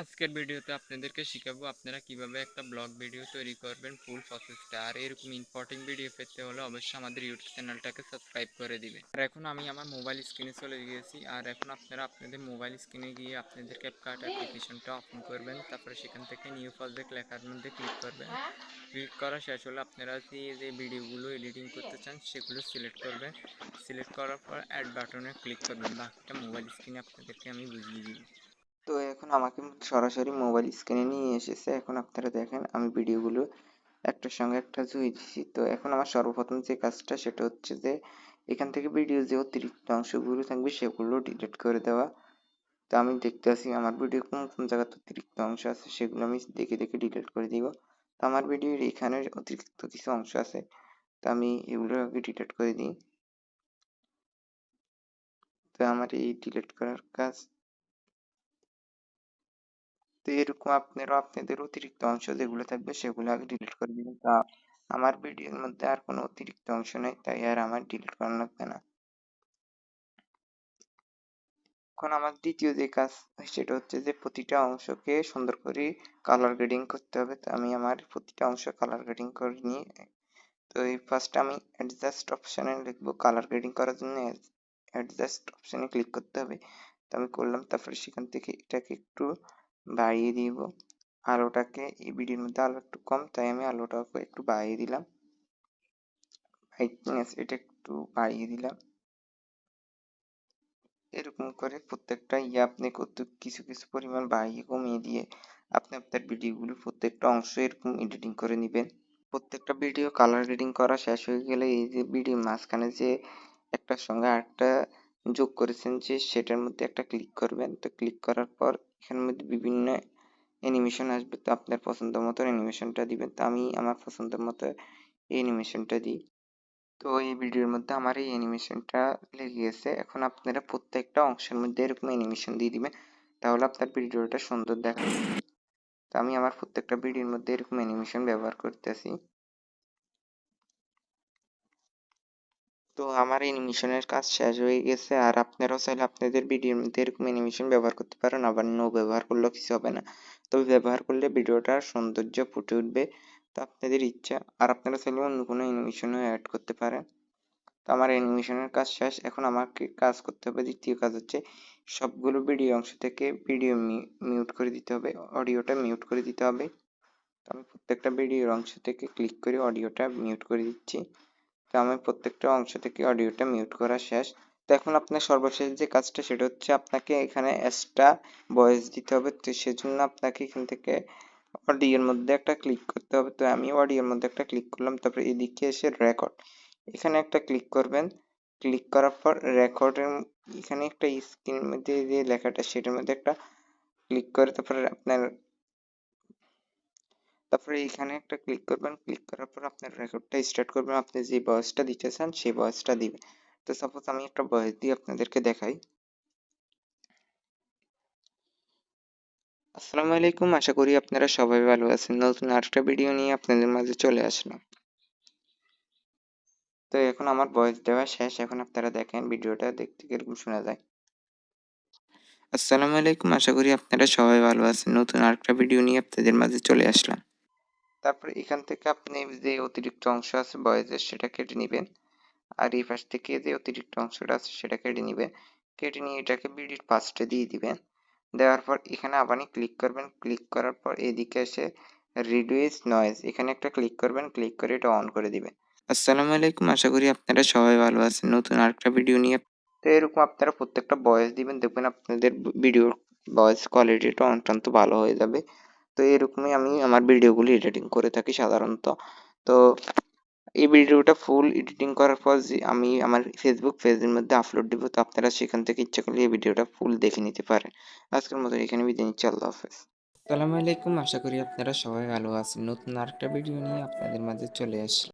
আজকের ভিডিওতে আপনাদেরকে শিখাবো আপনারা কীভাবে একটা ব্লগ ভিডিও তৈরি করবেন, ফুল প্রসেসটা আর এরকম ইম্পর্টেন্ট ভিডিও পেতে হলে অবশ্যই আমাদের ইউটিউব চ্যানেলটাকে সাবস্ক্রাইব করে দিবেন। আর এখন আমি আমার মোবাইল স্ক্রিনে চলে গিয়েছি। আর এখন আপনারা আপনাদের মোবাইল স্ক্রিনে গিয়ে আপনাদের ক্যাপকার্ট অ্যাপ্লিকেশনটা ওপেন করবেন। তারপরে সেখান থেকে নিউ প্রজেক্ট লেখার মধ্যে ক্লিক করবেন। ক্লিক করা শেষ হলে আপনারা যে যে ভিডিওগুলো এডিটিং করতে চান, সেগুলো সিলেক্ট করবেন। সিলেক্ট করার পর অ্যাড বাটনে ক্লিক করবেন। বাকিটা মোবাইল স্ক্রিনে আপনাদেরকে আমি বুঝিয়ে দিব। তো এখন আমাকে সরাসরি মোবাইল স্ক্রিনে নিয়ে এসেছে। এখন আপনারা দেখেন, আমি ভিডিওগুলো একটার সঙ্গে একটা জুড়ে তো এখন আমার সর্বপ্রথম যে কাজটা, সেটা হচ্ছে যে, এখান থেকে ভিডিও যে অতিরিক্ত অংশগুলো থাকবে, সেগুলো ডিলিট করে দেওয়া। তো আমি দেখতে আসি আমার ভিডিও কোন কোন জায়গাতে অতিরিক্ত অংশ আছে, সেগুলো আমি দেখে দেখে ডিলিট করে দিব। তো আমার ভিডিওর এখানে অতিরিক্ত কিছু অংশ আছে। তো আমি এগুলো আগে ডিলিট করে দিই। তো আমার এই ডিলিট করার কাজ তো এরকম আপনারাও আপনাদের অতিরিক্ত অংশ যেগুলো থাকবে সেগুলো আগে ডিলিট করে দিবেন। তা আমার ভিডিওর মধ্যে আর কোনো অতিরিক্ত অংশ নেই, তাই আর আমার ডিলিট করা লাগবে না। এখন আমার দ্বিতীয় যে কাজ, সেটা হচ্ছে যে প্রতিটা অংশকে সুন্দর করে কালার গ্রেডিং করতে হবে। তো আমি আমার প্রতিটা অংশ কালার গ্রেডিং করে নিয়ে, তো এই ফার্স্ট আমি অ্যাডজাস্ট অপশানে লিখব কালার গ্রেডিং করার জন্য অ্যাডজাস্ট অপশানে ক্লিক করতে হবে। তো আমি করলাম, তারপরে সেখান থেকে এটাকে একটু বাড়িয়ে দিব। আলোটাকে এই মধ্যে আলো একটু কম, তাই আমি আলোটাকে একটু বাড়িয়ে দিলাম। ব্রাইটনেস এটা একটু বাড়িয়ে দিলাম। এরকম করে প্রত্যেকটা ইয়ে আপনি কত কিছু কিছু পরিমাণ বাড়িয়ে কমিয়ে দিয়ে আপনি আপনার ভিডিওগুলো প্রত্যেকটা অংশ এরকম এডিটিং করে নেবেন। প্রত্যেকটা ভিডিও কালার গ্রেডিং করা শেষ হয়ে গেলে এই যে ভিডিও মাঝখানে যে একটার সঙ্গে আরেকটা যোগ করেছেন যে সেটার মধ্যে একটা ক্লিক করবেন। তো ক্লিক করার পর এখানের মধ্যে বিভিন্ন অ্যানিমেশন আসবে, তো আপনার পছন্দ মতো অ্যানিমেশনটা দিবেন। তো আমি আমার পছন্দ মতো এই অ্যানিমেশনটা দিই। তো এই ভিডিওর মধ্যে আমার এই অ্যানিমেশনটা লেগে গেছে এখন আপনারা প্রত্যেকটা অংশের মধ্যে এরকম অ্যানিমেশন দিয়ে দিবেন, তাহলে আপনার ভিডিওটা সুন্দর দেখাবে। তো আমি আমার প্রত্যেকটা ভিডিওর মধ্যে এরকম অ্যানিমেশন ব্যবহার করতেছি। তো আমার অ্যানিমেশনের কাজ শেষ হয়ে গেছে। আর আপনারাও চাইলে আপনাদের ভিডিওর মধ্যে এরকম অ্যানিমেশন ব্যবহার করতে পারেন। আবার নো ব্যবহার করলেও কিছু হবে না। তবে ব্যবহার করলে ভিডিওটার সৌন্দর্য ফুটে উঠবে। তো আপনাদের ইচ্ছা। আর আপনারা চাইলে অন্য কোনো অ্যানিমেশনও অ্যাড করতে পারেন। তো আমার অ্যানিমেশনের কাজ শেষ। এখন আমাকে কাজ করতে হবে। দ্বিতীয় কাজ হচ্ছে সবগুলো ভিডিও অংশ থেকে ভিডিও মিউট করে দিতে হবে। অডিওটা মিউট করে দিতে হবে। আমি প্রত্যেকটা ভিডিওর অংশ থেকে ক্লিক করে অডিওটা মিউট করে দিচ্ছি। তো প্রত্যেকটা অংশ থেকে অডিওটা মিউট করা শেষ। তো এখন আপনার সর্বশেষ যে কাজটা, সেটা হচ্ছে আপনাকে এখানে এক্সট্রা ভয়েস দিতে হবে। তো সেজন্য আপনাকে এখান থেকে অডিওর মধ্যে একটা ক্লিক করতে হবে। তো আমি অডিওর মধ্যে একটা ক্লিক করলাম, তারপরে এদিকে এসে রেকর্ড এখানে একটা ক্লিক করবেন। ক্লিক করার পর রেকর্ডের এখানে একটা স্ক্রিনের মধ্যে যে লেখাটা, সেটার মধ্যে একটা ক্লিক করে তারপরে আপনার তারপরে এখানে একটা ক্লিক করবেন ক্লিক করার পর আপনার রেকর্ডটা স্টার্ট করবেন। আপনি যে ভয়েসটা দিতে চান, সেই ভয়েসটা দিবেন। তো সাপোজ আমি একটা ভয়েস দিয়ে আপনাদেরকে দেখাই। আসসালামু আলাইকুম, আশা করি আপনারা সবাই ভালো আছেন। নতুন আরেকটা ভিডিও নিয়ে আপনাদের মাঝে চলে আসলাম। তো এখন আমার ভয়েস দেওয়া শেষ। এখন আপনারা দেখেন ভিডিওটা দেখতে কীরকম শোনা যায়। আসসালামু আলাইকুম, আশা করি আপনারা সবাই ভালো আছেন। নতুন আরেকটা ভিডিও নিয়ে আপনাদের মাঝে চলে আসলাম। তারপরে এখান থেকে আপনি যে অতিরিক্ত অংশ আছে ভয়েসের সেটা কেটে নেবেন। আর এই পাশ থেকে যে অতিরিক্ত অংশটা আছে সেটা কেটে নেবেন। কেটে নিয়ে এটাকে ভিডিওর পাশটা দিয়ে দিবেন। দেওয়ার পর এখানে আবারই ক্লিক করবেন। ক্লিক করার পর এদিকে এসে রিডিউস নয়েজ এখানে একটা ক্লিক করবেন। ক্লিক করে এটা অন করে দিবেন। আসসালামু আলাইকুম। আশা করি আপনারা সবাই ভালো আছেন। নতুন আরেকটা ভিডিও নিয়ে তো এরকম আপনারা প্রত্যেকটা ভয়েস দিবেন। দেখবেন আপনাদের ভিডিওর ভয়েস কোয়ালিটিটা অত্যন্ত ভালো হয়ে যাবে। তো এরকমই আমি আমার ভিডিওগুলি এডিটিং করে থাকি সাধারণত। তো এই ভিডিওটা ফুল এডিটিং করার পর যে আমি আমার ফেসবুক পেজের মধ্যে আপলোড দিব, তো আপনারা সেখান থেকে ইচ্ছা করলে এই ভিডিওটা ফুল দেখে নিতে পারেন। আজকের মতো এখানে বিদায় নিচ্ছি, আল্লাহ হাফেজ। আসসালামু আলাইকুম, আশা করি আপনারা সবাই ভালো আছেন। নতুন আরেকটা ভিডিও নিয়ে আপনাদের মাঝে চলে আসলাম।